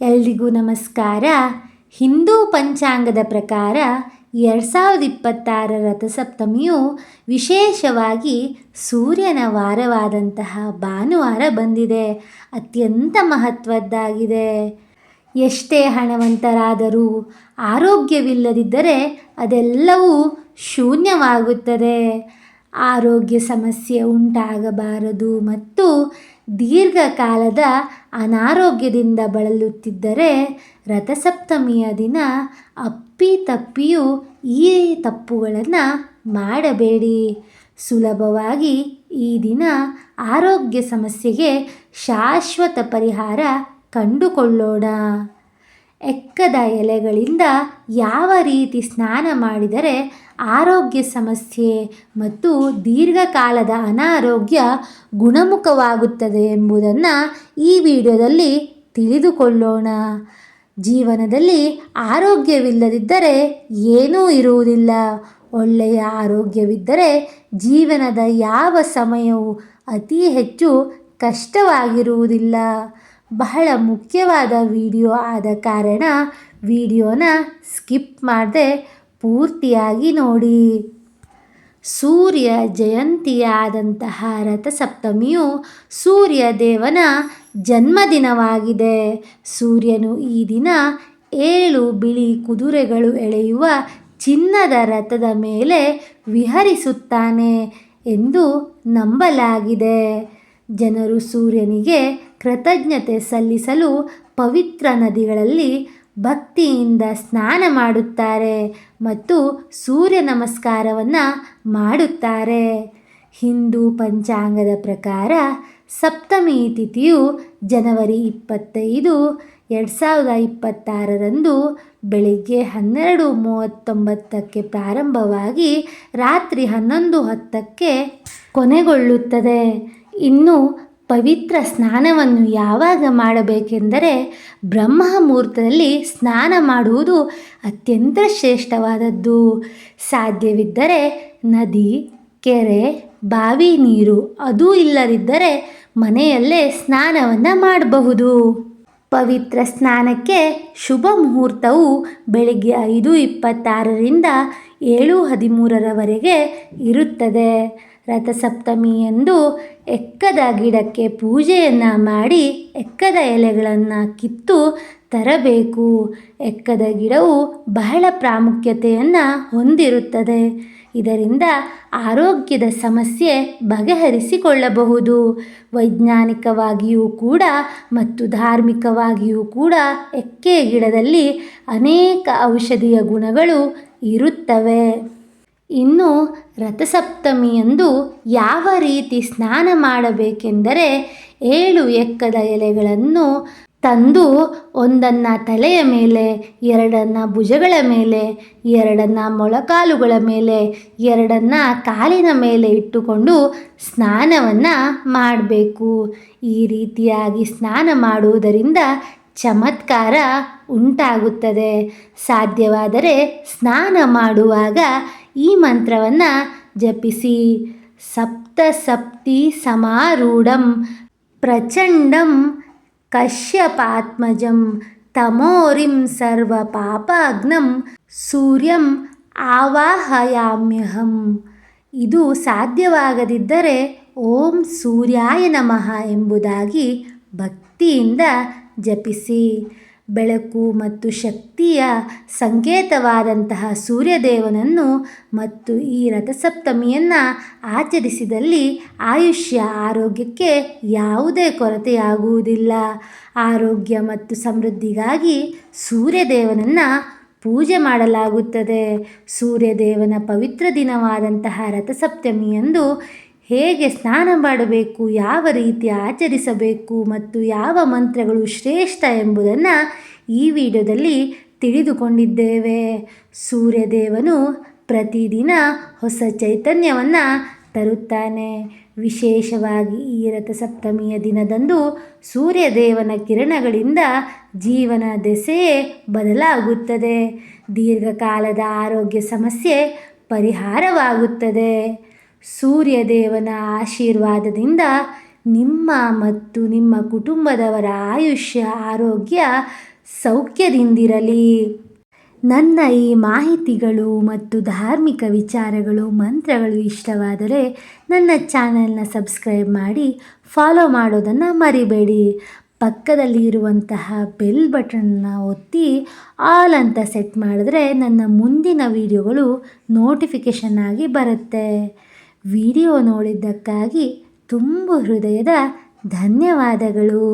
ಎಲ್ರಿಗೂ ನಮಸ್ಕಾರ. ಹಿಂದೂ ಪಂಚಾಂಗದ ಪ್ರಕಾರ ಎರಡು ಸಾವಿರದ ಇಪ್ಪತ್ತಾರ ರಥಸಪ್ತಮಿಯು ವಿಶೇಷವಾಗಿ ಸೂರ್ಯನ ವಾರವಾದಂತಹ ಭಾನುವಾರ ಬಂದಿದೆ. ಅತ್ಯಂತ ಮಹತ್ವದ್ದಾಗಿದೆ. ಎಷ್ಟೇ ಹಣವಂತರಾದರೂ ಆರೋಗ್ಯವಿಲ್ಲದಿದ್ದರೆ ಅದೆಲ್ಲವೂ ಶೂನ್ಯವಾಗುತ್ತದೆ. ಆರೋಗ್ಯ ಸಮಸ್ಯೆ ಉಂಟಾಗಬಾರದು ಮತ್ತು ದೀರ್ಘಕಾಲದ ಅನಾರೋಗ್ಯದಿಂದ ಬಳಲುತ್ತಿದ್ದರೆ ರಥಸಪ್ತಮಿಯ ದಿನ ಅಪ್ಪಿತಪ್ಪಿಯೂ ಈ ತಪ್ಪುಗಳನ್ನು ಮಾಡಬೇಡಿ. ಸುಲಭವಾಗಿ ಈ ದಿನ ಆರೋಗ್ಯ ಸಮಸ್ಯೆಗೆ ಶಾಶ್ವತ ಪರಿಹಾರ ಕಂಡುಕೊಳ್ಳೋಣ. ಎಕ್ಕದ ಎಲೆಗಳಿಂದ ಯಾವ ರೀತಿ ಸ್ನಾನ ಮಾಡಿದರೆ ಆರೋಗ್ಯ ಸಮಸ್ಯೆ ಮತ್ತು ದೀರ್ಘಕಾಲದ ಅನಾರೋಗ್ಯ ಗುಣಮುಖವಾಗುತ್ತದೆ ಎಂಬುದನ್ನು ಈ ವಿಡಿಯೋದಲ್ಲಿ ತಿಳಿದುಕೊಳ್ಳೋಣ. ಜೀವನದಲ್ಲಿ ಆರೋಗ್ಯವಿಲ್ಲದಿದ್ದರೆ ಏನೂ ಇರುವುದಿಲ್ಲ. ಒಳ್ಳೆಯ ಆರೋಗ್ಯವಿದ್ದರೆ ಜೀವನದ ಯಾವ ಸಮಯವು ಅತಿ ಹೆಚ್ಚು ಕಷ್ಟವಾಗಿರುವುದಿಲ್ಲ. ಬಹಳ ಮುಖ್ಯವಾದ ವಿಡಿಯೋ ಆದ ಕಾರಣ ವಿಡಿಯೋನ ಸ್ಕಿಪ್ ಮಾಡದೆ ಪೂರ್ತಿಯಾಗಿ ನೋಡಿ. ಸೂರ್ಯ ಜಯಂತಿಯಾದಂತಹ ರಥಸಪ್ತಮಿಯು ಸೂರ್ಯ ದೇವನ ಜನ್ಮದಿನವಾಗಿದೆ. ಸೂರ್ಯನು ಈ ದಿನ ಏಳು ಬಿಳಿ ಕುದುರೆಗಳು ಎಳೆಯುವ ಚಿನ್ನದ ರಥದ ಮೇಲೆ ವಿಹರಿಸುತ್ತಾನೆ ಎಂದು ನಂಬಲಾಗಿದೆ. ಜನರು ಸೂರ್ಯನಿಗೆ ಕೃತಜ್ಞತೆ ಸಲ್ಲಿಸಲು ಪವಿತ್ರ ನದಿಗಳಲ್ಲಿ ಭಕ್ತಿಯಿಂದ ಸ್ನಾನ ಮಾಡುತ್ತಾರೆ ಮತ್ತು ಸೂರ್ಯ ನಮಸ್ಕಾರವನ್ನು ಮಾಡುತ್ತಾರೆ. ಹಿಂದೂ ಪಂಚಾಂಗದ ಪ್ರಕಾರ ಸಪ್ತಮಿ ತಿಥಿಯು ಜನವರಿ ಇಪ್ಪತ್ತೈದು, ಎರಡು ಸಾವಿರದ ಇಪ್ಪತ್ತಾರರಂದು ಬೆಳಿಗ್ಗೆ ಹನ್ನೆರಡು ಮೂವತ್ತೊಂಬತ್ತಕ್ಕೆ ಪ್ರಾರಂಭವಾಗಿ ರಾತ್ರಿ ಹನ್ನೊಂದು ಹತ್ತಕ್ಕೆ ಕೊನೆಗೊಳ್ಳುತ್ತದೆ. ಇನ್ನು ಪವಿತ್ರ ಸ್ನಾನವನ್ನು ಯಾವಾಗ ಮಾಡಬೇಕೆಂದರೆ ಬ್ರಹ್ಮ ಮುಹೂರ್ತದಲ್ಲಿ ಸ್ನಾನ ಮಾಡುವುದು ಅತ್ಯಂತ ಶ್ರೇಷ್ಠವಾದದ್ದು. ಸಾಧ್ಯವಿದ್ದರೆ ನದಿ, ಕೆರೆ, ಬಾವಿ ನೀರು ಅದೂ ಇಲ್ಲದಿದ್ದರೆ ಮನೆಯಲ್ಲೇ ಸ್ನಾನವನ್ನು ಮಾಡಬಹುದು. ಪವಿತ್ರ ಸ್ನಾನಕ್ಕೆ ಶುಭ ಮುಹೂರ್ತವು ಬೆಳಿಗ್ಗೆ ಐದು ಇಪ್ಪತ್ತಾರರಿಂದ ಏಳು ಹದಿಮೂರರವರೆಗೆ ಇರುತ್ತದೆ. ರಥಸಪ್ತಮಿಯಂದು ಎಕ್ಕದ ಗಿಡಕ್ಕೆ ಪೂಜೆಯನ್ನು ಮಾಡಿ ಎಕ್ಕದ ಎಲೆಗಳನ್ನು ಕಿತ್ತು ತರಬೇಕು. ಎಕ್ಕದ ಗಿಡವು ಬಹಳ ಪ್ರಾಮುಖ್ಯತೆಯನ್ನು ಹೊಂದಿರುತ್ತದೆ. ಇದರಿಂದ ಆರೋಗ್ಯದ ಸಮಸ್ಯೆ ಬಗೆಹರಿಸಿಕೊಳ್ಳಬಹುದು. ವೈಜ್ಞಾನಿಕವಾಗಿಯೂ ಕೂಡ ಮತ್ತು ಧಾರ್ಮಿಕವಾಗಿಯೂ ಕೂಡ ಎಕ್ಕೆ ಗಿಡದಲ್ಲಿ ಅನೇಕ ಔಷಧೀಯ ಗುಣಗಳು ಇರುತ್ತವೆ. ಇನ್ನು ರಥಸಪ್ತಮಿಯಂದು ಯಾವ ರೀತಿ ಸ್ನಾನ ಮಾಡಬೇಕೆಂದರೆ ಏಳು ಎಕ್ಕದ ಎಲೆಗಳನ್ನು ತಂದು ಒಂದನ್ನು ತಲೆಯ ಮೇಲೆ, ಎರಡನ್ನು ಭುಜಗಳ ಮೇಲೆ, ಎರಡನ್ನು ಮೊಳಕಾಲುಗಳ ಮೇಲೆ, ಎರಡನ್ನು ಕಾಲಿನ ಮೇಲೆ ಇಟ್ಟುಕೊಂಡು ಸ್ನಾನವನ್ನು ಮಾಡಬೇಕು. ಈ ರೀತಿಯಾಗಿ ಸ್ನಾನ ಮಾಡುವುದರಿಂದ ಚಮತ್ಕಾರ ಉಂಟಾಗುತ್ತದೆ. ಸಾಧ್ಯವಾದರೆ ಸ್ನಾನ ಮಾಡುವಾಗ ಈ ಮಂತ್ರವನ್ನು ಜಪಿಸಿ. ಸಪ್ತ ಸಪ್ತಿ ಸಮಾರೂಢಂ ಪ್ರಚಂಡಂ ಕಶ್ಯಪಾತ್ಮಜಂ ತಮೋರಿಂ ಸರ್ವ ಪಾಪಾಗ್ನಂ ಸೂರ್ಯಂ ಆವಾಹಯಾಮ್ಯಹಂ. ಇದು ಸಾಧ್ಯವಾಗದಿದ್ದರೆ ಓಂ ಸೂರ್ಯಾಯ ನಮಃ ಎಂಬುದಾಗಿ ಭಕ್ತಿಯಿಂದ ಜಪಿಸಿ. ಬೆಳಕು ಮತ್ತು ಶಕ್ತಿಯ ಸಂಕೇತವಾದಂತಹ ಸೂರ್ಯದೇವನನ್ನು ಮತ್ತು ಈ ರಥಸಪ್ತಮಿಯನ್ನು ಆಚರಿಸಿದಲ್ಲಿ ಆಯುಷ್ಯ ಆರೋಗ್ಯಕ್ಕೆ ಯಾವುದೇ ಕೊರತೆಯಾಗುವುದಿಲ್ಲ. ಆರೋಗ್ಯ ಮತ್ತು ಸಮೃದ್ಧಿಗಾಗಿ ಸೂರ್ಯದೇವನನ್ನು ಪೂಜೆ ಮಾಡಲಾಗುತ್ತದೆ. ಸೂರ್ಯದೇವನ ಪವಿತ್ರ ದಿನವಾದಂತಹ ರಥಸಪ್ತಮಿಯಂದು ಹೇಗೆ ಸ್ನಾನ ಮಾಡಬೇಕು, ಯಾವ ರೀತಿ ಆಚರಿಸಬೇಕು ಮತ್ತು ಯಾವ ಮಂತ್ರಗಳು ಶ್ರೇಷ್ಠ ಎಂಬುದನ್ನು ಈ ವಿಡಿಯೋದಲ್ಲಿ ತಿಳಿದುಕೊಂಡಿದ್ದೇವೆ. ಸೂರ್ಯದೇವನು ಪ್ರತಿದಿನ ಹೊಸ ಚೈತನ್ಯವನ್ನು ತರುತ್ತಾನೆ. ವಿಶೇಷವಾಗಿ ಈ ರಥಸಪ್ತಮಿಯ ದಿನದಂದು ಸೂರ್ಯದೇವನ ಕಿರಣಗಳಿಂದ ಜೀವನ ದೆಸೆಯೇ ಬದಲಾಗುತ್ತದೆ. ದೀರ್ಘಕಾಲದ ಆರೋಗ್ಯ ಸಮಸ್ಯೆ ಪರಿಹಾರವಾಗುತ್ತದೆ. ಸೂರ್ಯದೇವನ ಆಶೀರ್ವಾದದಿಂದ ನಿಮ್ಮ ಮತ್ತು ನಿಮ್ಮ ಕುಟುಂಬದವರ ಆಯುಷ್ಯ, ಆರೋಗ್ಯ ಸೌಖ್ಯದಿಂದಿರಲಿ. ನನ್ನ ಈ ಮಾಹಿತಿಗಳು ಮತ್ತು ಧಾರ್ಮಿಕ ವಿಚಾರಗಳು, ಮಂತ್ರಗಳು ಇಷ್ಟವಾದರೆ ನನ್ನ ಚಾನಲ್ನ ಸಬ್ಸ್ಕ್ರೈಬ್ ಮಾಡಿ, ಫಾಲೋ ಮಾಡೋದನ್ನು ಮರಿಬೇಡಿ. ಪಕ್ಕದಲ್ಲಿ ಇರುವಂತಹ ಬೆಲ್ ಬಟನ್ನ ಒತ್ತಿ, ಆಲ್ ಅಂತ ಸೆಟ್ ಮಾಡಿದ್ರೆ ನನ್ನ ಮುಂದಿನ ವಿಡಿಯೋಗಳು ನೋಟಿಫಿಕೇಷನ್ ಆಗಿ ಬರುತ್ತೆ. ವಿಡಿಯೋ ನೋಡಿದ್ದಕ್ಕಾಗಿ ತುಂಬ ಹೃದಯದ ಧನ್ಯವಾದಗಳು.